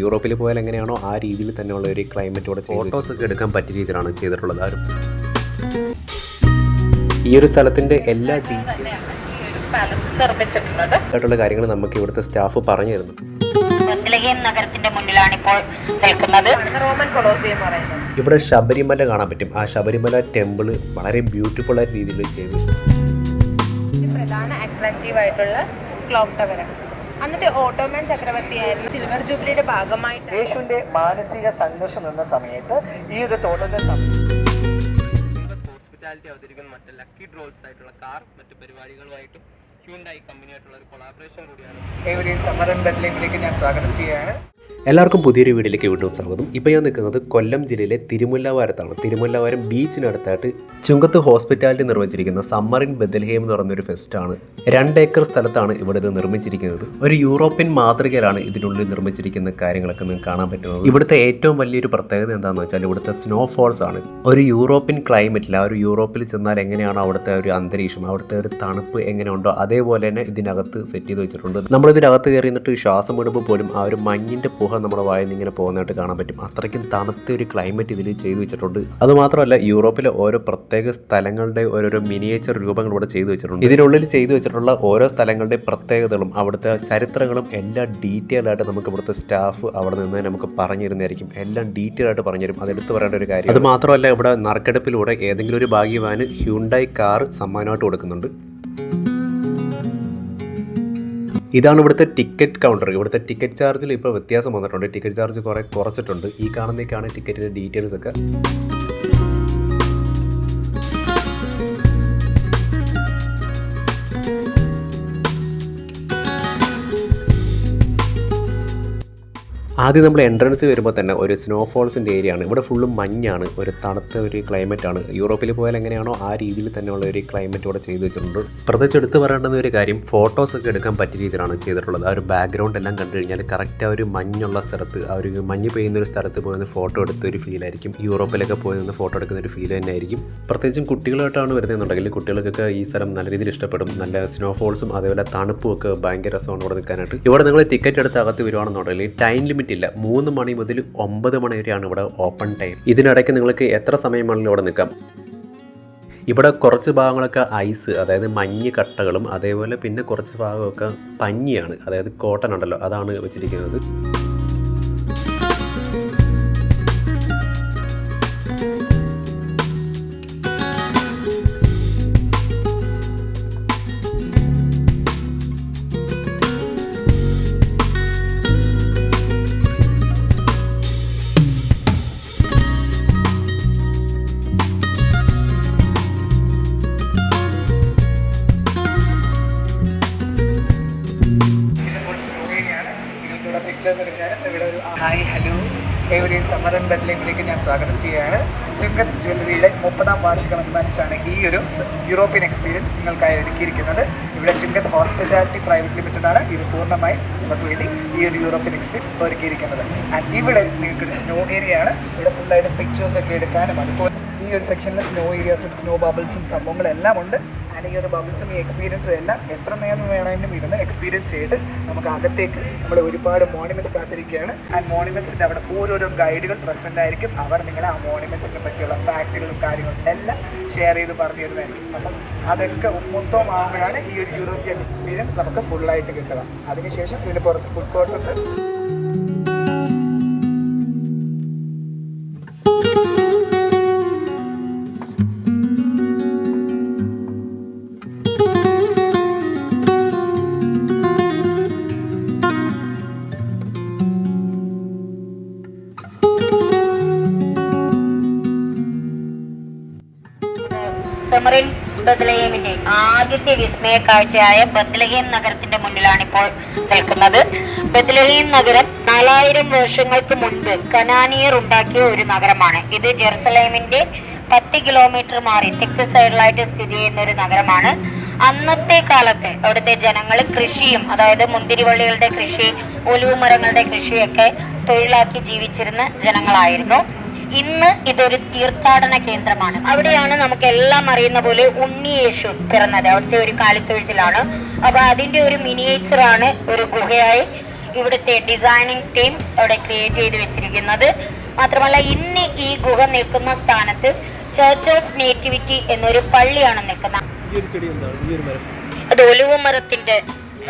യൂറോപ്പിൽ പോയാൽ എങ്ങനെയാണോ ആ രീതിയിൽ തന്നെയുള്ള ഒരു ക്ലൈമറ്റോടെ ഫോട്ടോസ് ഒക്കെ എടുക്കാൻ പറ്റിയ രീതിയിലാണ് ചെയ്തിട്ടുള്ളത്. ആരും ഈ ഒരു സ്ഥലത്തിന്റെ എല്ലാ ഡീറ്റെയിൽ പാലസ് നിർമ്മിച്ചിട്ടുള്ളത്. ആയിട്ടുള്ള കാര്യങ്ങൾ നമുക്ക് ഇവിടുത്തെ സ്റ്റാഫ് പറഞ്ഞു തരുന്നു. ബത്ലഹേം നഗരത്തിന്റെ മുന്നിലാണ് ഇപ്പോൾ നിൽക്കുന്നത്. റോമൻ കൊളോസിയം പറയുന്നത്. ഇവിടെ ശബരിമല കാണാൻ പറ്റും. ആ ശബരിമല ടെമ്പിൾ വളരെ ബ്യൂട്ടിഫുൾ ആയ രീതിയിൽ ചെയ്തു. പ്രധാന അട്രാക്റ്റീവ് ആയിട്ടുള്ള ക്ലോക്ക് ടവർ അന്നത്തെ ഓട്ടോമൻ ചക്രവർത്തിയായിരുന്നു സിൽവർ ജൂബിലിയുടെ ഭാഗമായിട്ട് യേശുവിന്റെ മാനസിക സംഘർഷം നിന്ന സമയത്ത് ഈ ഒരു തോട്ടത്തെ ഹോസ്പിറ്റാലിറ്റി അവതരിക്കുന്ന മറ്റ് ലക്കി ഡ്രോൾസ് ആയിട്ടുള്ള കാർ മറ്റു പരിപാടികളുമായിട്ടും ഹ്യൂണ്ടായി കമ്പനിയായിട്ടുള്ള ഒരു കൊളാബറേഷൻ കൂടിയാണ്. ഏവരെയും ഞാൻ സ്വാഗതം ചെയ്യുകയാണ്. എല്ലാവർക്കും പുതിയൊരു വീഡിയോയിലേക്ക് വീണ്ടും സ്വാഗതം. ഇപ്പോൾ ഞാൻ നിൽക്കുന്നത് കൊല്ലം ജില്ലയിലെ തിരുമുല്ലവാരത്താണ്. തിരുമുല്ലവാരം ബീച്ചിനടുത്തായിട്ട് ചുങ്കത്ത് ഹോസ്പിറ്റാലിറ്റി നിർമ്മിച്ചിരിക്കുന്ന സമ്മർ ഇൻ ബദൽഹേം എന്ന് പറയുന്ന ഒരു ഫെസ്റ്റാണ് രണ്ട് ഏക്കർ സ്ഥലത്താണ് ഇവിടെ ഇത് നിർമ്മിച്ചിരിക്കുന്നത്. ഒരു യൂറോപ്യൻ മാതൃകയിലാണ് ഇതിനുള്ളിൽ നിർമ്മിച്ചിരിക്കുന്ന കാര്യങ്ങളൊക്കെ നിങ്ങൾക്ക് കാണാൻ പറ്റുന്നത്. ഇവിടുത്തെ ഏറ്റവും വലിയൊരു പ്രത്യേകത എന്താണെന്ന് വെച്ചാൽ ഇവിടുത്തെ സ്നോ ഫോൾസ് ആണ്. ഒരു യൂറോപ്യൻ ക്ലൈമറ്റിൽ ആ ഒരു യൂറോപ്പിൽ ചെന്നാൽ എങ്ങനെയാണോ അവിടുത്തെ ഒരു അന്തരീക്ഷം അവിടുത്തെ ഒരു തണുപ്പ് എങ്ങനെയുണ്ടോ അതേപോലെ തന്നെ ഇതിനകത്ത് സെറ്റ് ചെയ്ത് വെച്ചിട്ടുണ്ട്. നമ്മൾ ഇതിനകത്ത് കയറി നിന്നിട്ട് ശ്വാസം വിടുമ്പോൾ പോലും ആ ഒരു മഞ്ഞിന്റെ പുക നമ്മുടെ വായിൽ നിന്ന് ഇങ്ങനെ പോകുന്നതായിട്ട് കാണാൻ പറ്റും. അത്രയ്ക്കും തണുത്ത ഒരു ക്ലൈമറ്റ് ഇതിൽ ചെയ്തു വെച്ചിട്ടുണ്ട്. അതുമാത്രമല്ല യൂറോപ്പിലെ ഓരോ പ്രത്യേക സ്ഥലങ്ങളുടെ ഓരോരോ മിനിയേച്ചർ രൂപങ്ങൾ ഇവിടെ ചെയ്തു വെച്ചിട്ടുണ്ട്. ഇതിനുള്ളിൽ ചെയ്തു വെച്ചിട്ടുള്ള ഓരോ സ്ഥലങ്ങളുടെ പ്രത്യേകതകളും അവിടുത്തെ ചരിത്രങ്ങളും എല്ലാം ഡീറ്റെയിൽ ആയിട്ട് നമുക്ക് ഇവിടുത്തെ സ്റ്റാഫ് അവിടെ നിന്ന് നമുക്ക് പറഞ്ഞു തരുന്നതായിരിക്കും എല്ലാം ഡീറ്റെയിൽ ആയിട്ട് പറഞ്ഞു തരും അത് എടുത്തു പറയേണ്ട ഒരു കാര്യം അത് മാത്രമല്ല ഇവിടെ നറുക്കെടുപ്പിലൂടെ ഏതെങ്കിലും ഒരു ഭാഗ്യവാന് ഹ്യൂണ്ടായി കാർ സമ്മാനമായിട്ട് കൊടുക്കുന്നുണ്ട്. ഇതാണ് ഇവിടുത്തെ ടിക്കറ്റ് കൗണ്ടർ ഇവിടുത്തെ ടിക്കറ്റ് ചാർജിൽ ഇപ്പോൾ വ്യത്യാസം വന്നിട്ടുണ്ട്. ടിക്കറ്റ് ചാർജ് കുറേ കുറച്ചിട്ടുണ്ട്. ഈ കാണുന്നേക്കാണ് ടിക്കറ്റിന്റെ ഡീറ്റെയിൽസ് ഒക്കെ. ആദ്യം നമ്മൾ എൻട്രൻസ് വരുമ്പോൾ തന്നെ ഒരു സ്നോഫോൾസിന്റെ ഏരിയ ആണ്. ഇവിടെ ഫുള്ളും മഞ്ഞാണ്. ഒരു തണുത്ത ഒരു ക്ലൈമറ്റ് ആണ്. യൂറോപ്പിൽ പോയാൽ എങ്ങനെയാണോ ആ രീതിയിൽ തന്നെയുള്ള ഒരു ക്ലൈമറ്റ് ഇവിടെ ചെയ്തു വെച്ചിട്ടുണ്ട്. പ്രത്യേകിച്ച് എടുത്തു പറയേണ്ടുന്ന ഒരു കാര്യം ഫോട്ടോസ് ഒക്കെ എടുക്കാൻ പറ്റിയ രീതിയിലാണ് ചെയ്തിട്ടുള്ളത്. ആ ഒരു ബാക്ക്ഗ്രൗണ്ട് എല്ലാം കണ്ടു കഴിഞ്ഞാൽ കറക്റ്റ് ആ ഒരു മഞ്ഞുള്ള സ്ഥലത്ത് ആ ഒരു മഞ്ഞ് പെയ്യുന്ന ഒരു സ്ഥലത്ത് പോയി ഫോട്ടോ എടുത്ത ഒരു ഫീൽ ആയിരിക്കും. യൂറോപ്പിലൊക്കെ പോയി നിന്ന് ഫോട്ടോ എടുക്കുന്ന ഒരു ഫീൽ തന്നെ ആയിരിക്കും പ്രത്യേകിച്ചും കുട്ടികളായിട്ടാണ് വരുന്നതെന്നുണ്ടെങ്കിൽ കുട്ടികൾക്കൊക്കെ ഈ സ്ഥലം നല്ല രീതിയിൽ ഇഷ്ടപ്പെടും. നല്ല സ്നോഫോൾസും അതേപോലെ തണുപ്പും ഒക്കെ ഭയങ്കര രസമാണ് ഇവിടെ നിൽക്കാനായിട്ട്. ഇവിടെ നിങ്ങൾ ടിക്കറ്റ് എടുത്ത് അകത്ത് വരുവാണെന്നുണ്ടെങ്കിൽ ടൈം ലിമിറ്റ് ഇല്ല മൂന്ന് മണി മുതൽ ഒമ്പത് മണി വരെയാണ് ഇവിടെ ഓപ്പൺ ടൈം. ഇതിനിടയ്ക്ക് നിങ്ങൾക്ക് എത്ര സമയം ഇവിടെ നിൽക്കാം. ഇവിടെ കുറച്ച് ഭാഗങ്ങളൊക്കെ ഐസ് അതായത് മഞ്ഞ് കട്ടകളും അതേപോലെ പിന്നെ കുറച്ച് ഭാഗമൊക്കെ പഞ്ഞിയാണ്. അതായത് കോട്ടൺ ഉണ്ടല്ലോ അതാണ് വെച്ചിരിക്കുന്നത്. ഏവരെയും സമരൻ ബദലിലേക്ക് ഞാൻ സ്വാഗതം ചെയ്യുകയാണ്. ചുങ്കത്ത് ജ്വല്ലറിയുടെ മുപ്പതാം വാർഷികം അനുമാനിച്ചാണ് ഈ ഒരു യൂറോപ്യൻ എക്സ്പീരിയൻസ് നിങ്ങൾക്കായി ഒരുക്കിയിരിക്കുന്നത്. ഇവിടെ ചുങ്കത്ത് ഹോസ്പിറ്റാലിറ്റി പ്രൈവറ്റ് ലിമിറ്റഡ് ആണ് ഇത് പൂർണമായും നമുക്ക് വേണ്ടി ഈ ഒരു യൂറോപ്യൻ എക്സ്പീരിയൻസ് ഒരുക്കിയിരിക്കുന്നത്. ആൻഡ് ഇവിടെ നിങ്ങൾക്കൊരു സ്നോ ഏരിയ ആണ്. ഇവിടെ ഫുള്ളായിട്ട് പിക്ചേഴ്സ് ഒക്കെ എടുക്കാനും അതുപോലെ ഈ ഒരു സെക്ഷനിൽ സ്നോ ഏരിയാസും സ്നോ ബബിൾസും സംഭവങ്ങളെല്ലാം ഉണ്ട്. ഈ ഒരു ബബിൾസും ഈ എക്സ്പീരിയൻസും എല്ലാം എത്ര നേരം വേണമെങ്കിലും ഇരുന്ന് എക്സ്പീരിയൻസ് ചെയ്ത് നമുക്ക് അകത്തേക്ക് നമ്മൾ ഒരുപാട് മോണിമെന്റ്സ് കാത്തിരിക്കുകയാണ്. ആൻഡ് മോണിമെന്റ്സിന്റെ അവിടെ ഓരോരോ ഗൈഡുകൾ പ്രസന്റ് ആയിരിക്കും. അവർ നിങ്ങളെ ആ മോണിമെന്റ്സിനെ പറ്റിയുള്ള ഫാക്റ്റുകളും കാര്യങ്ങളും എല്ലാം ഷെയർ ചെയ്ത് പറഞ്ഞു തരുന്നതായിരിക്കും അപ്പം അതൊക്കെ മൊത്തം ആവുമ്പോഴാണ് ഈ ഒരു യൂറോപ്യൻ എക്സ്പീരിയൻസ് നമുക്ക് ഫുള്ളായിട്ട് കിട്ടുക. അതിനുശേഷം ഇതിന് പുറത്ത് ഫുഡ് കോർട്ട് വിസ്മയ കാഴ്ചയായ ബത്ലഹീം നഗരത്തിന്റെ മുന്നിലാണ് ഇപ്പോൾ നിൽക്കുന്നത്. ബത്ലഹീം നഗരം നാലായിരം വർഷങ്ങൾക്ക് മുൻപ് കനാനിയർ ഉണ്ടാക്കിയ ഒരു നഗരമാണ്. ഇത് ജെറുസലേമിന്റെ പത്ത് കിലോമീറ്റർ മാറി തെക്ക് സൈഡിലായിട്ട് സ്ഥിതി ചെയ്യുന്ന ഒരു നഗരമാണ്. അന്നത്തെ കാലത്ത് അവിടുത്തെ ജനങ്ങൾ കൃഷിയും അതായത് മുന്തിരിവള്ളികളുടെ കൃഷി ഒലിവ് മരങ്ങളുടെ കൃഷിയൊക്കെ തൊഴിലാക്കി ജീവിച്ചിരുന്ന ജനങ്ങളായിരുന്നു. ഇന്ന് ഇതൊരു തീർത്ഥാടന കേന്ദ്രമാണ്. അവിടെയാണ് നമുക്ക് എല്ലാം അറിയുന്ന പോലെ ഉണ്ണിയേശു പിറന്നത്. അവിടുത്തെ ഒരു കാലിത്തൊഴുത്തിലാണ്. അപ്പൊ അതിന്റെ ഒരു മിനിയേച്ചർ ആണ് ഒരു ഗുഹയായി ഇവിടുത്തെ ഡിസൈനിങ് ടീംസ് അവിടെ ക്രിയേറ്റ് ചെയ്ത് വെച്ചിരിക്കുന്നത്. മാത്രമല്ല ഇന്ന് ഈ ഗുഹ നിൽക്കുന്ന സ്ഥാനത്ത് ചർച്ച് ഓഫ് നേറ്റിവിറ്റി എന്നൊരു പള്ളിയാണ് നിൽക്കുന്നത്. അത് ഒലിവ് മരത്തിന്റെ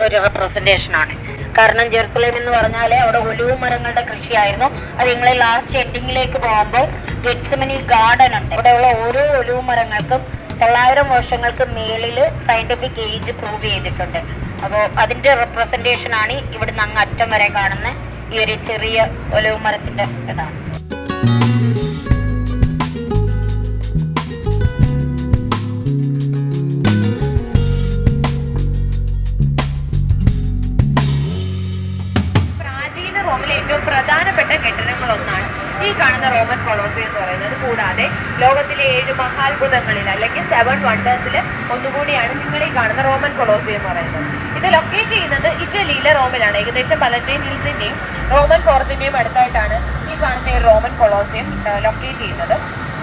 ഒരു റെപ്രസെന്റേഷൻ ആണ്. കാരണം ജെറുസലേം എന്ന് പറഞ്ഞാൽ അവിടെ ഒലിവ് മരങ്ങളുടെ കൃഷിയായിരുന്നു. അത് നിങ്ങൾ ലാസ്റ്റ് എൻഡിങ്ങിലേക്ക് പോകുമ്പോൾ ഗെറ്റ്സമനി ഗാർഡൻ ഉണ്ട്. ഇവിടെയുള്ള ഓരോ ഒലിവ് മരങ്ങൾക്കും തൊള്ളായിരം വർഷങ്ങൾക്ക് മേളിൽ സയന്റിഫിക് ഏജ് പ്രൂവ് ചെയ്തിട്ടുണ്ട്. അപ്പോൾ അതിന്റെ ആണ് ഇവിടുന്ന് അങ്ങ് അറ്റം വരെ കാണുന്ന ഈ ഒരു ചെറിയ ഒലിവ് മരത്തിന്റെ ഇതാണ്. റോമൻ കൊളോസിയം എന്ന് പറയുന്നത് കൂടാതെ ലോകത്തിലെ ഏഴ് മഹാത്ഭുതങ്ങളിൽ അല്ലെങ്കിൽ സെവൻ വണ്ടേഴ്സിൽ ഒന്നുകൂടിയാണ് നിങ്ങൾ ഈ കാണുന്ന റോമൻ കൊളോസിയം എന്ന് പറയുന്നത്. ഇത് ലൊക്കേറ്റ് ചെയ്യുന്നത് ഇറ്റലിയിലെ റോമിലാണ്. ഏകദേശം പലറ്റൈൻ ഹിൽസിന്റെയും റോമൻ ഫോർത്തിന്റെയും അടുത്തായിട്ടാണ് ഈ കാണുന്ന ഈ റോമൻ കൊളോസിയം ലൊക്കേറ്റ് ചെയ്യുന്നത്.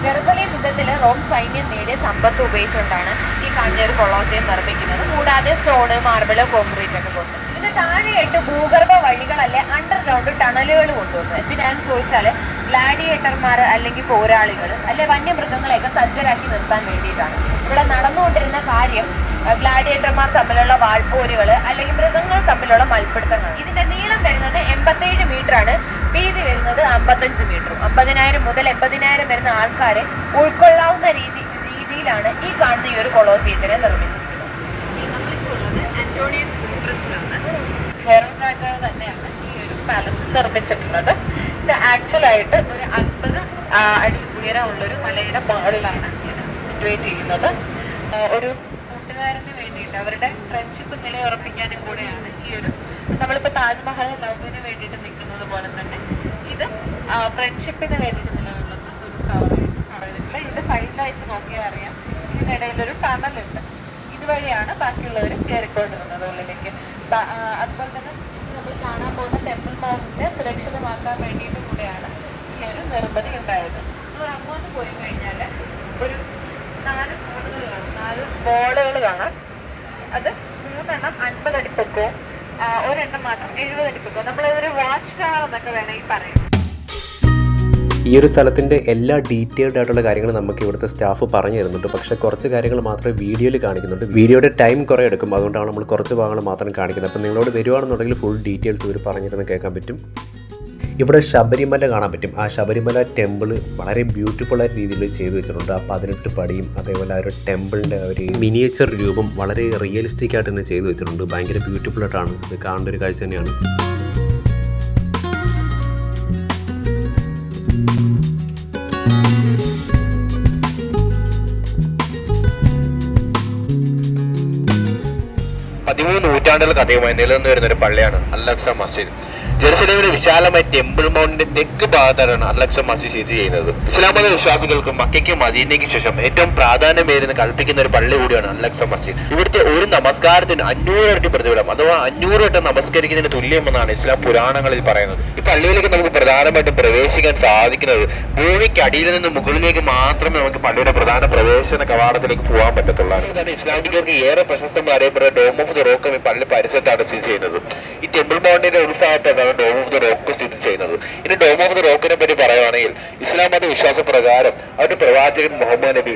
ജെറുസലേം യുദ്ധത്തിൽ റോം സൈന്യം നേടിയ സമ്പത്ത് ഉപയോഗിച്ചുകൊണ്ടാണ് ഈ കാണുന്ന ഒരു കൊളോസിയം നിർമ്മിക്കുന്നത്. കൂടാതെ സ്റ്റോണ് മാർബിൾ കോൺക്രീറ്റ് ഒക്കെ കൊണ്ട്. ഇത് താഴെയായിട്ട് ഭൂഗർഭ വഴികളല്ലേ അണ്ടർഗ്രൗണ്ട് ടണലുകൾ കൊണ്ടുവന്നു. എന്തിനാന്ന് ചോദിച്ചാൽ ഗ്ലാഡിയേറ്റർമാർ അല്ലെങ്കിൽ പോരാളികൾ അല്ലെ വന്യമൃഗങ്ങളെയൊക്കെ സജ്ജരാക്കി നിർത്താൻ വേണ്ടിയിട്ടാണ്. ഇവിടെ നടന്നുകൊണ്ടിരുന്ന കാര്യം ഗ്ലാഡിയേറ്റർമാർ തമ്മിലുള്ള വാൾപോരുകൾ അല്ലെങ്കിൽ മൃഗങ്ങൾ തമ്മിലുള്ള മൽപ്പിടുത്തങ്ങൾ ഇതിന്റെ നീളം വരുന്നത് എൺപത്തേഴ് മീറ്റർ ആണ് വീതി വരുന്നത് അമ്പത്തഞ്ച് മീറ്ററും. അമ്പതിനായിരം മുതൽ എൺപതിനായിരം വരുന്ന ആൾക്കാരെ ഉൾക്കൊള്ളാവുന്ന രീതി രീതിയിലാണ് ഈ കാണുന്ന ഈ ഒരു കൊളോസിയത്തിനെ നിർമ്മിച്ചിരിക്കുന്നത്. നമ്മളിപ്പോൾ ഉള്ളത് ആന്റോണിയൻ രാജാവ് തന്നെയാണ് ഈ ഒരു പാലസ് നിർമ്മിച്ചിട്ടുള്ളത്. ഇത് ആക്ച്വലായിട്ട് ഒരു അൻപത് അടി ഉയരമുള്ള ഒരു മലയുടെ മുകളിലാണ് ഇത് സിറ്റുവേറ്റ് ചെയ്യുന്നത്. ഒരു കൂട്ടുകാരന് വേണ്ടിയിട്ട് അവരുടെ ഫ്രണ്ട്ഷിപ്പ് നിലയുറപ്പിക്കാനും കൂടെയാണ് ഈ ഒരു നമ്മളിപ്പോൾ താജ്മഹൽ ലവിന് വേണ്ടിയിട്ട് നിൽക്കുന്നത് പോലെ തന്നെ ഇത് ഫ്രണ്ട്ഷിപ്പിന് വേണ്ടിയിട്ട് നിലകൊള്ളുന്ന ഒരു ടവറായിട്ട് ഇതിന്റെ സൈഡിലായിട്ട് നോക്കിയാൽ അറിയാം. ഇതിനിടയിൽ ഒരു ടണലുണ്ട് ഇതുവഴിയാണ് ബാക്കിയുള്ളവർ കയറിക്കൊണ്ടിരുന്നത് ഉള്ളിലേക്ക്. അതുപോലെ തന്നെ കാണാൻ പോകുന്ന ടെമ്പിൾ മൗണ്ടിനെ സുരക്ഷിതമാക്കാൻ വേണ്ടിയിട്ട് കൂടെയാണ് ഈ ഒരു നിർമ്മിതി ഉണ്ടായത്. നമ്മൾ അങ്ങോട്ട് പോയി കഴിഞ്ഞാൽ ഒരു നാല് ബോർഡുകൾ കാണാം. നാല് ബോർഡുകൾ കാണാം. അത് മൂന്നെണ്ണം അൻപത് അടി പൊക്കവും ആ, ഒരെണ്ണം മാത്രം എഴുപത് അടി നമ്മളിതൊരു നമ്മളതൊരു വാച്ച് ടവർ എന്നൊക്കെ വേണമെങ്കിൽ പറയാം. ഈ ഒരു സ്ഥലത്തിന്റെ എല്ലാ ഡീറ്റെയിൽഡ് ആയിട്ടുള്ള കാര്യങ്ങൾ നമുക്ക് ഇവിടുത്തെ സ്റ്റാഫ് പറഞ്ഞു തരുന്നുണ്ട്. പക്ഷെ കുറച്ച് കാര്യങ്ങൾ മാത്രമേ വീഡിയോയിൽ കാണിക്കുന്നുണ്ട്. വീഡിയോയുടെ ടൈം കുറേ എടുക്കും. അതുകൊണ്ടാണ് നമ്മൾ കുറച്ച് ഭാഗങ്ങൾ മാത്രം കാണിക്കുന്നത്. അപ്പോൾ നിങ്ങളോട് വരുവാണെന്നുണ്ടെങ്കിൽ ഫുൾ ഡീറ്റെയിൽസ് ഇവർ പറഞ്ഞിരുന്ന് കേൾക്കാൻ പറ്റും. ഇവിടെ ശബരിമല കാണാൻ പറ്റും. ആ ശബരിമല ടെമ്പിൾ വളരെ ബ്യൂട്ടിഫുൾ ആയ രീതിയിൽ ചെയ്തു വെച്ചിട്ടുണ്ട്. ആ പതിനെട്ട് പടിയും അതേപോലെ ആ ഒരു ടെമ്പിളിന്റെ ഒരു മിനിയേച്ചർ രൂപം വളരെ റിയലിസ്റ്റിക് ആയിട്ട് തന്നെ ചെയ്തു വെച്ചിട്ടുണ്ട്. ഭയങ്കര ബ്യൂട്ടിഫുൾ ആയിട്ടാണ്. ഇത് കാണേണ്ട ഒരു കാഴ്ച തന്നെയാണ്. പതിമൂന്ന് നൂറ്റാണ്ടുകൾ കഥയുമായി നിലനിന്ന് വരുന്ന ഒരു പള്ളിയാണ് അല്ലക്സ മസ്ജിദ്. ജെറുസലേമിലെ വിശാലമായ ടെമ്പിൾ മൗണ്ടിന്റെ തെക്ക് ഭാഗത്താണ് അലക്ഷം മസ്ജിദ് സ്ഥിതി ചെയ്യുന്നത്. ഇസ്ലാം മത വിശ്വാസികൾക്കും മക്കയ്ക്കും മദീനയ്ക്കും ശേഷം ഏറ്റവും പ്രാധാന്യമേറിയെന്ന് കൽപ്പിക്കുന്ന ഒരു പള്ളി കൂടിയാണ് അലക്ഷം മസ്ജിദ് ഇവിടുത്തെ ഒരു നമസ്കാരത്തിന് അഞ്ഞൂറ് ഇരട്ടി പ്രതിഫലം അഥവാ അഞ്ഞൂറ് വട്ടം നമസ്കരിക്കുന്നതിന് തുല്യമെന്നാണ് ഇസ്ലാം പുരാണങ്ങളിൽ പറയുന്നത്. ഈ പള്ളിയിലേക്ക് നമുക്ക് പ്രധാനമായിട്ടും പ്രവേശിക്കാൻ സാധിക്കുന്നത് ഭൂമിക്ക് അടിയിൽ നിന്ന് മുകളിലേക്ക് മാത്രമേ നമുക്ക് പള്ളിയുടെ പ്രധാന പ്രവേശന കവാടത്തിലേക്ക് പോകാൻ പറ്റത്തുള്ളൂ കാരണം ഇസ്ലാമികർക്ക് ഏറെ പ്രശസ്തമായ ഡോം ഓഫ് ദ റോക്ക് ഈ പള്ളി പരിസരത്താണ് സ്ഥിതി ചെയ്യുന്നത്. ഈ ടെമ്പിൾ മൗണ്ടിന്റെ ഉത്സാഹത്താണ് ഡോം ഓഫ് ദ റോക്ക് സ്ഥിതി ചെയ്യുന്നത്. ഇനി ഡോം ഓഫ് ദ റോക്കിനെ പറ്റി പറയുകയാണെങ്കിൽ ഇസ്ലാം മത വിശ്വാസ പ്രകാരം അവരുടെ പ്രവാചകൻ മുഹമ്മദ് നബി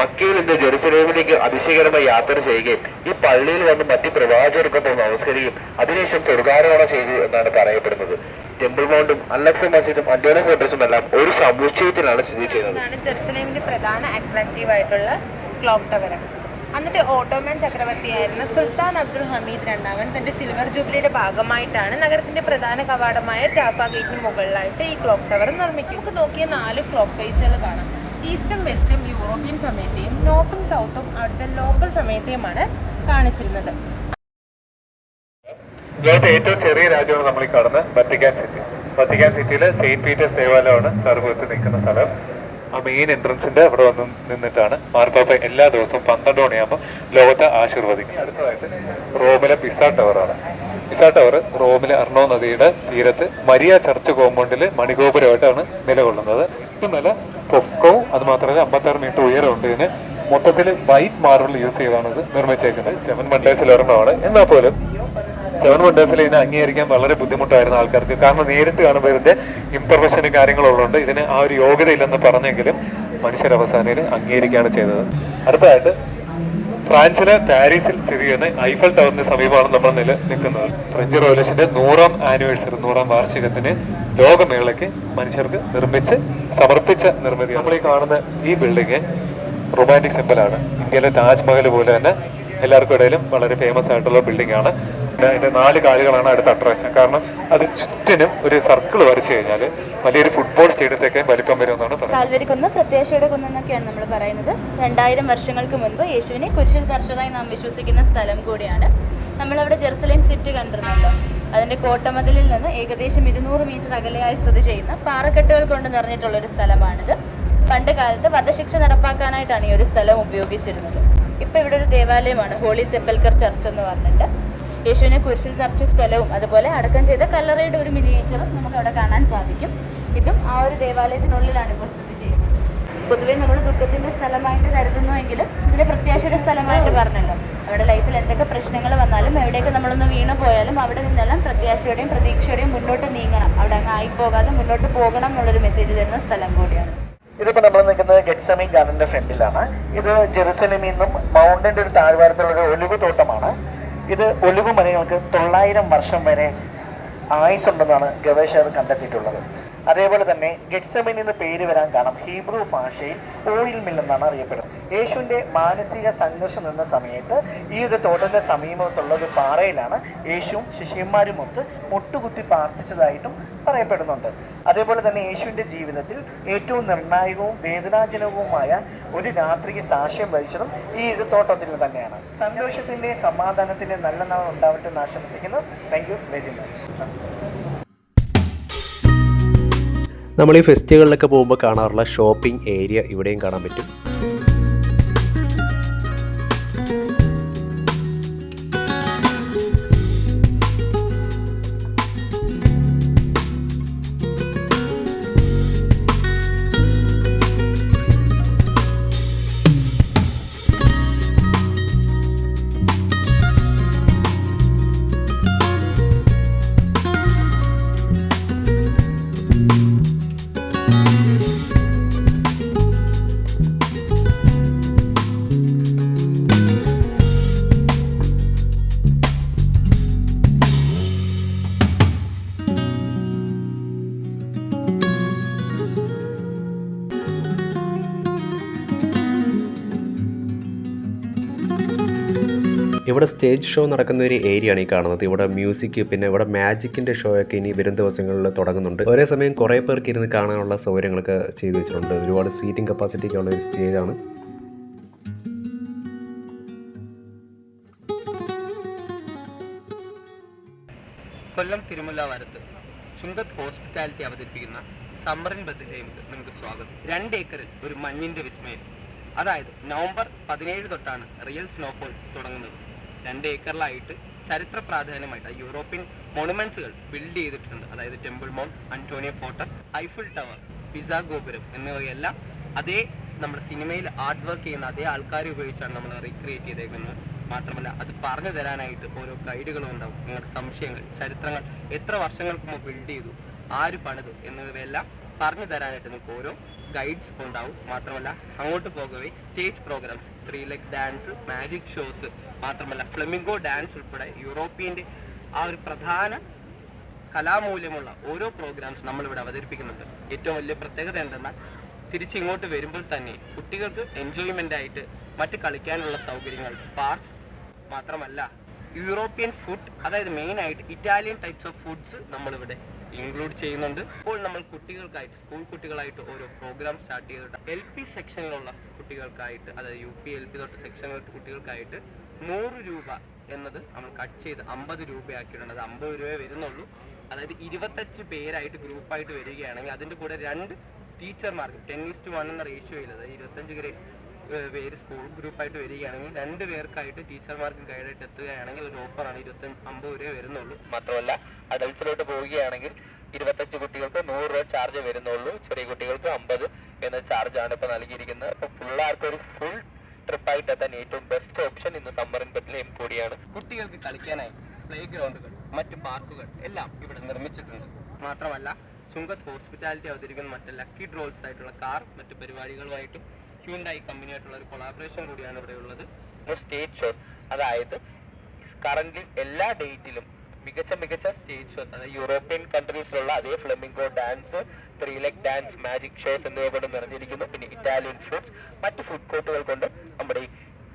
മക്കയിൽ നിന്ന് ജെറുസലേമിലേക്ക് അതിശയകരമായി യാത്ര ചെയ്യുകയും ഈ പള്ളിയിൽ വന്ന് മറ്റ് പ്രവാചകർക്കൊപ്പം നമസ്കരിക്കുകയും അതിനുശേഷം സ്വർഗാരോഹണം ചെയ്തു എന്നാണ് പറയപ്പെടുന്നത്. ടെമ്പിൾ മൗണ്ടും അല്ലക്സ മസ്ജിദും അന്റോണ ഫോട്ടോസും എല്ലാം ഒരു സമുച്ചയത്തിലാണ് സ്ഥിതി ചെയ്യുന്നത്. പ്രധാന അട്രാക്റ്റീവ് ആയിട്ടുള്ള ക്ലോക്ക് ടവർ അന്നത്തെ ഓട്ടോമൻ ചക്രവർത്തിയായിരുന്ന സുൽത്താൻ അബ്ദുൽ ഹമീദ് രണ്ടാമൻ തന്റെ സിൽവർ ജൂബിലിയുടെ ഭാഗമായിട്ടാണ് നഗരത്തിന്റെ പ്രധാന കവാടമായ ജാഫ ഗേറ്റിന് മുകളിലായിട്ട് ഈ ക്ലോക്ക് ടവർ നിർമ്മിക്കും നമുക്ക് നോക്കിയ നാല് ക്ലോക്ക് ഫേസുകൾ കാണാം. ഈസ്റ്റും വെസ്റ്റും യൂറോപ്യൻ സമയത്തെയും നോർത്തും സൗത്തും അവിടുത്തെ ലോക്കൽ സമയത്തെയുമാണ് കാണിച്ചിരുന്നത്. ലോകത്തെ ഏറ്റവും ചെറിയ രാജ്യമാണ് നമ്മൾ ഈ കാണുന്നത് വത്തിക്കാൻ സിറ്റി വത്തിക്കാൻ സിറ്റിയിലെ സെയിന്റ് പീറ്റേഴ്സ് ദേവാലയമാണ് സർവത്ത് നിൽക്കുന്ന സ്ഥലം. ആ മെയിൻ എൻട്രൻസിന്റെ അവിടെ വന്ന് നിന്നിട്ടാണ് മാർപ്പാപ്പ എല്ലാ ദിവസവും പന്ത്രണ്ട് മണിയാകുമ്പോൾ ലോകത്തെ ആശീർവദിക്കും അടുത്തതായിട്ട് റോമിലെ പിസ ടവറാണ് പിസ ടവർ റോമിലെ അർണോ നദിയുടെ തീരത്ത് മരിയ ചർച്ച് കോമ്പൗണ്ടിൽ മണിഗോപുരമായിട്ടാണ് നിലകൊള്ളുന്നത്. നല്ല പൊക്കവും അത് മാത്രമല്ല അമ്പത്താറ് മീറ്റർ ഉയരമുണ്ട് ഇതിന് മൊത്തത്തിൽ വൈറ്റ് മാർബിൾ യൂസ് ചെയ്താണ് ഇത് നിർമ്മിച്ചേക്കുന്നത്. സെവൻ മണ്ടേഴ്സിൽ ഒരെണ്ണമാണ്. എന്നാൽ പോലും സെവൻ വണ്ടേഴ്സിൽ ഇതിനെ അംഗീകരിക്കാൻ വളരെ ബുദ്ധിമുട്ടായിരുന്നു ആൾക്കാർക്ക്. കാരണം നേരിട്ട് കാണുമ്പോൾ ഇതിന്റെ ഇംപ്രവേഷന് കാര്യങ്ങളുള്ളതുകൊണ്ട് ഇതിന് ആ ഒരു യോഗ്യതയില്ലെന്ന് പറഞ്ഞെങ്കിലും മനുഷ്യർ അവസാനയിൽ അംഗീകരിക്കുകയാണ് ചെയ്തത്. അടുത്തതായിട്ട് ഫ്രാൻസിലെ പാരീസിൽ സ്ഥിതി ചെയ്യുന്ന ഐഫൽ ടവറിന് സമീപമാണ് നമ്മൾ നില നിൽക്കുന്നത്. ഫ്രഞ്ച് റവല്യൂഷന്റെ നൂറാം ആനിവേഴ്സറി നൂറാം വാർഷികത്തിന് ലോകമേളയ്ക്ക് മനുഷ്യർക്ക് നിർമ്മിച്ച് സമർപ്പിച്ച നിർമ്മിതി നമ്മൾ ഈ കാണുന്ന ഈ ബിൽഡിംഗ് റൊമാന്റിക് സിമ്പിളാണ് ഇന്ത്യയിലെ താജ്മഹൽ പോലെ തന്നെ എല്ലാവർക്കും ഇടയിലും വളരെ ഫേമസ് ആയിട്ടുള്ള ബിൽഡിംഗ് ആണ്. അതിന്റെ നാല് കാലുകളാണ് അടുത്ത അട്രാക്ഷൻ കാരണം അത് ചുറ്റിനും ഒരു സർക്കിൾ വരച്ചു കഴിഞ്ഞാൽ വലിയൊരു ഫുട്ബോൾ സ്റ്റേഡിയത്തേക്കും വലിപ്പം വരുമെന്നാണ് പറയുന്നത്. കാൽവരിക്കുന്ന് പ്രത്യാശയുടെ കുന്നെന്നൊക്കെയാണ് നമ്മൾ പറയുന്നത്. രണ്ടായിരം വർഷങ്ങൾക്ക് മുൻപ് യേശുവിനെ കുരിശിൽ തറച്ചതായി നാം വിശ്വസിക്കുന്ന സ്ഥലം കൂടിയാണ്. നമ്മളവിടെ ജെറുസലേം സിറ്റി കണ്ടിരുന്നല്ലോ. അതിന്റെ കോട്ടമതിലിൽ നിന്ന് ഏകദേശം ഇരുന്നൂറ് മീറ്റർ അകലെയായി സ്ഥിതി ചെയ്യുന്ന പാറക്കെട്ടുകൾ കൊണ്ട് നിറഞ്ഞിട്ടുള്ള ഒരു സ്ഥലമാണിത്. പണ്ട് കാലത്ത് വധശിക്ഷ നടപ്പാക്കാനായിട്ടാണ് ഈ ഒരു സ്ഥലം ഉപയോഗിച്ചിരുന്നത്. ഇപ്പൊ ഇവിടെ ഒരു ദേവാലയമാണ് ഹോളി സെപ്പൽക്കർ ചർച്ച് എന്ന് പറഞ്ഞിട്ട്. യേശുവിനെ കുരിശിൽ തറച്ച സ്ഥലവും അതുപോലെ അടക്കം ചെയ്ത കല്ലറയുടെ ഒരു മിനിയേച്ചറും നമുക്ക് അവിടെ കാണാൻ സാധിക്കും. ഇതും ആ ഒരു ദേവാലയത്തിനുള്ളിലാണ് ഇപ്പോൾ സ്ഥിതി ചെയ്യുന്നത്. പൊതുവെ നമ്മൾ ദുഃഖത്തിന്റെ സ്ഥലമായിട്ട് കരുതുന്നുവെങ്കിലും ഇതിന്റെ പ്രത്യാശയുടെ സ്ഥലമായിട്ട് പറഞ്ഞല്ലോ. അവിടെ ലൈഫിൽ എന്തൊക്കെ പ്രശ്നങ്ങൾ വന്നാലും എവിടെയൊക്കെ നമ്മളൊന്ന് വീണു പോയാലും അവിടെ നിന്നെല്ലാം പ്രത്യാശയുടെയും പ്രതീക്ഷയുടെയും മുന്നോട്ട് നീങ്ങണം. അവിടെ അങ്ങ് ആയിപ്പോകാതെ മുന്നോട്ട് പോകണം എന്നുള്ളൊരു മെസ്സേജ് തരുന്ന സ്ഥലം കൂടിയാണ്. ഇതിപ്പോ നമ്മൾ നിൽക്കുന്നത് ഗെറ്റ്സമി ഗാർഡന്റെ ഫ്രണ്ടിലാണ്. ഇത് ജെറുസലേമിൽ നിന്നും മൗണ്ടന്റെ ഒരു താഴ്വാരത്തിലുള്ള ഒരു ഒലിവ് തോട്ടമാണ് ഇത് ഒലിവ് മരങ്ങൾക്ക് തൊള്ളായിരം വർഷം വരെ ആയുസുണ്ടെന്നാണ് ഗവേഷകർ കണ്ടെത്തിയിട്ടുള്ളത്. അതേപോലെ തന്നെ ഗെറ്റ്സമിൻ എന്ന് പേര് വരാൻ കാരണം ഹീബ്രു ഭാഷയിൽ ഓയിൽ മിൽ എന്നാണ് അറിയപ്പെടുന്നത്. യേശുവിന്റെ മാനസിക സംഘർഷം നിന്ന സമയത്ത് ഈ ഒരു തോട്ടത്തിന്റെ സമീപത്തുള്ള ഒരു പാറയിലാണ് യേശുവും ശിഷ്യന്മാരും ഒത്ത് മുട്ടുകുത്തി പ്രാർത്ഥിച്ചതായിട്ടും പറയപ്പെടുന്നുണ്ട്. അതേപോലെ തന്നെ യേശുവിന്റെ ജീവിതത്തിൽ ഏറ്റവും നിർണായകവും വേദനാജനകവുമായ ഒരു രാത്രിക്ക് സാക്ഷ്യം വഹിച്ചതും ഈ ഒരു തോട്ടത്തിൽ തന്നെയാണ്. സന്തോഷത്തിന്റെ സമാധാനത്തിന്റെ നല്ല നാൾ ഉണ്ടാവട്ടെ എന്ന് ആശംസിക്കുന്നു. താങ്ക് യു വെരി മച്ച് നമ്മൾ ഈ ഫെസ്റ്റിവലിലൊക്കെ പോകുമ്പോൾ കാണാറുള്ള ഷോപ്പിംഗ് ഏരിയ ഇവിടെയും കാണാൻ പറ്റും. ഇവിടെ സ്റ്റേജ് ഷോ നടക്കുന്ന ഒരു ഏരിയ ആണ് ഈ കാണുന്നത്. ഇവിടെ മ്യൂസിക് പിന്നെ ഇവിടെ മാജിക്കിന്റെ ഷോ ഒക്കെ ഇനി വരും ദിവസങ്ങളിൽ തുടങ്ങുന്നുണ്ട്. ഒരേ സമയം കുറേ പേർക്ക് ഇരുന്ന് കാണാനുള്ള സൗകര്യങ്ങളൊക്കെ ചെയ്തു വെച്ചിട്ടുണ്ട്. ഒരുപാട് സീറ്റിംഗ് കപ്പാസിറ്റി ഒക്കെ ഉള്ള ഒരു സ്റ്റേജ് ആണ്. കൊല്ലം തിരുമല വരത്ത് ചുങ്കത്ത് ഹോസ്പിറ്റാലിറ്റി അവതരിപ്പിക്കുന്ന സമ്മറിൻ ബത്തിലേക്ക് നിങ്ങൾക്ക് സ്വാഗതം. രണ്ട് ഏക്കറിൽ ഒരു മഞ്ഞിന്റെ വിസ്മയം. അതായത് നവംബർ പതിനേഴ് തൊട്ടാണ് റിയൽ സ്നോഫോൾ തുടങ്ങുന്നത്. രണ്ട് ഏക്കറിലായിട്ട് ചരിത്ര പ്രാധാന്യമായിട്ട് യൂറോപ്യൻ മോണുമെന്റ്സുകൾ ബിൽഡ് ചെയ്തിട്ടുണ്ട്. അതായത് temple mount Antonia fortress Eiffel tower Pisa ഗോപുരം എന്നിവയെല്ലാം അതേ നമ്മുടെ സിനിമയിൽ ആർട്ട് വർക്ക് ചെയ്യുന്ന അതേ ആൾക്കാരെ ഉപയോഗിച്ചാണ് നമ്മൾ റീക്രിയേറ്റ് ചെയ്തേക്കുന്നത്. മാത്രമല്ല അത് പറഞ്ഞു തരാനായിട്ട് ഓരോ ഗൈഡുകളും ഉണ്ടാവും. നിങ്ങളുടെ സംശയങ്ങൾ ചരിത്രങ്ങൾ എത്ര വർഷങ്ങൾക്ക് മുമ്പ് ബിൽഡ് ചെയ്തു? ആര് പണിതു എന്നിവയെല്ലാം പറഞ്ഞു തരാനായിട്ട് നിങ്ങൾക്ക് ഓരോ ഗൈഡ്സ് ഉണ്ടാവും. മാത്രമല്ല അങ്ങോട്ട് പോകവേ stage programs three leg dance magic shows മാത്രമല്ല ഫ്ലെമിംഗോ ഡാൻസ് ഉൾപ്പെടെ യൂറോപ്യന്റെ ആ ഒരു പ്രധാന കലാമൂല്യമുള്ള ഓരോ പ്രോഗ്രാംസ് നമ്മളിവിടെ അവതരിപ്പിക്കുന്നുണ്ട്. ഏറ്റവും വലിയ പ്രത്യേകത എന്തെന്നാൽ തിരിച്ചിങ്ങോട്ട് വരുമ്പോൾ തന്നെ കുട്ടികൾക്ക് എൻജോയ്മെന്റ് ആയിട്ട് മറ്റ് കളിക്കാനുള്ള സൗകര്യങ്ങൾ പാർക്സ് മാത്രമല്ല യൂറോപ്യൻ ഫുഡ് അതായത് മെയിനായിട്ട് ഇറ്റാലിയൻ ടൈപ്സ് ഓഫ് ഫുഡ്സ് നമ്മളിവിടെ ഇൻക്ലൂഡ് ചെയ്യുന്നുണ്ട്. ഇപ്പോൾ നമ്മൾ കുട്ടികൾക്കായിട്ട് സ്കൂൾ കുട്ടികളായിട്ട് ഓരോ പ്രോഗ്രാം സ്റ്റാർട്ട് ചെയ്തിട്ടുണ്ട് എൽ പി സെക്ഷനിലുള്ള കുട്ടികൾക്കായിട്ട് അതായത് യു പി എൽ പി തൊട്ട് സെക്ഷനിലുള്ള കുട്ടികൾക്കായിട്ട് നൂറ് രൂപ എന്നത് നമ്മൾ കട്ട് ചെയ്ത് അമ്പത് രൂപയാക്കിയിട്ടുണ്ട്. അത് അമ്പത് രൂപയെ വരുന്നുള്ളൂ. അതായത് ഇരുപത്തഞ്ച് പേരായിട്ട് ഗ്രൂപ്പായിട്ട് വരികയാണെങ്കിൽ അതിന്റെ കൂടെ രണ്ട് ടീച്ചർമാർക്ക് ടെൻ ഈസ്റ്റ് വൺ എന്ന റേഷ്യോയിൽ അതായത് ഇരുപത്തഞ്ച് ഗ്രേ ഏഹ് പേര് സ്കൂൾ ഗ്രൂപ്പായിട്ട് വരികയാണെങ്കിൽ രണ്ട് പേർക്കായിട്ട് ടീച്ചർമാർക്ക് ഗൈഡായിട്ട് എത്തുകയാണെങ്കിൽ ഒരു ഓഫറാണ് ഇരുപത്തഞ്ച് അമ്പത് രൂപ വരുന്നുള്ളൂ. മാത്രമല്ല അഡൽസിലോട്ട് പോവുകയാണെങ്കിൽ ഇരുപത്തഞ്ച് കുട്ടികൾക്ക് നൂറ് രൂപ ചാർജ് വരുന്നുള്ളൂ. ചെറിയ കുട്ടികൾക്ക് അമ്പത് എന്ന ചാർജാണ് ഇപ്പോൾ നൽകിയിരിക്കുന്നത്. അപ്പോൾ പിള്ളേർക്ക് ഒരു ഫുൾ ട്രിപ്പായിട്ട് എത്താൻ ഏറ്റവും ബെസ്റ്റ് ഓപ്ഷൻ ഇന്ന് സമ്മറിൻ എം കൂടിയാണ് കുട്ടികൾക്ക് കളിക്കാനായി പ്ലേ ഗ്രൗണ്ടുകൾ മറ്റ് പാർക്കുകൾ എല്ലാം ഇവിടെ നിർമ്മിച്ചിട്ടുണ്ട്. മാത്രമല്ല ചുങ്കത്ത് ഹോസ്പിറ്റാലിറ്റി അവതരിക്കുന്ന മറ്റ് ലക്കി ഡ്രോൾസ് ആയിട്ടുള്ള കാർ മറ്റ് പരിപാടികളുമായിട്ടും ഹ്യൂണ്ടായി കമ്പനിയായിട്ടുള്ള ഒരു കൊളാബറേഷൻ കൂടിയാണ് ഇവിടെ ഉള്ളത്. സ്റ്റേറ്റ് ഷോസ് അതായത് കറന്റ് എല്ലാ ഡേറ്റിലും മികച്ച മികച്ച സ്റ്റേജ് ഷോസ് അതായത് യൂറോപ്യൻ കൺട്രീസിലുള്ള അതേ flamingo dance three leg dance magic shows എന്നിവ കൊണ്ട് നിറഞ്ഞിരിക്കുന്നു. പിന്നെ ഇറ്റാലിയൻ ഫുഡ്സ് മറ്റ് ഫുഡ് കോർട്ടുകൾ കൊണ്ട് നമ്മുടെ ഈ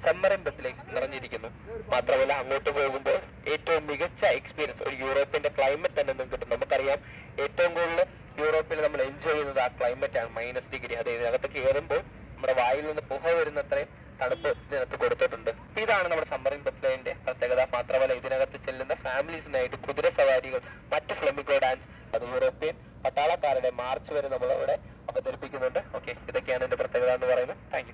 സമ്മരംഭത്തിലേക്ക് നിറഞ്ഞിരിക്കുന്നു. മാത്രമല്ല അങ്ങോട്ട് പോകുമ്പോൾ ഏറ്റവും മികച്ച എക്സ്പീരിയൻസ് ഒരു യൂറോപ്പിന്റെ ക്ലൈമറ്റ് തന്നെ നിങ്ങൾക്ക് കിട്ടും. നമുക്കറിയാം ഏറ്റവും കൂടുതൽ യൂറോപ്പിൽ നമ്മൾ എൻജോയ് ചെയ്യുന്നത് ആ ക്ലൈമറ്റ് ആണ്. മൈനസ് ഡിഗ്രി അതായത് അകത്ത് കയറുമ്പോൾ നമ്മുടെ വായിൽ നിന്ന് പുക വരുന്നത്രയും തണുപ്പ് ഇതിനകത്ത് കൊടുത്തിട്ടുണ്ട്. ഇതാണ് നമ്മുടെ സമ്മറിൻ ബത്ലൈന്റെ പ്രത്യേകത. മാത്രമല്ല ഇതിനകത്ത് ചെല്ലുന്ന ഫാമിലീസിനായിട്ട് കുതിര സവാരികൾ മറ്റ് ഫ്ലമിക്കോ ഡാൻസ് അത് യൂറോപ്യൻ പട്ടാളക്കാരുടെ മാർച്ച് വരെ നമ്മൾ ഇവിടെ അവതരിപ്പിക്കുന്നുണ്ട്. ഓക്കെ ഇതൊക്കെയാണ് എന്റെ പ്രത്യേകത എന്ന് പറയുന്നത്. താങ്ക്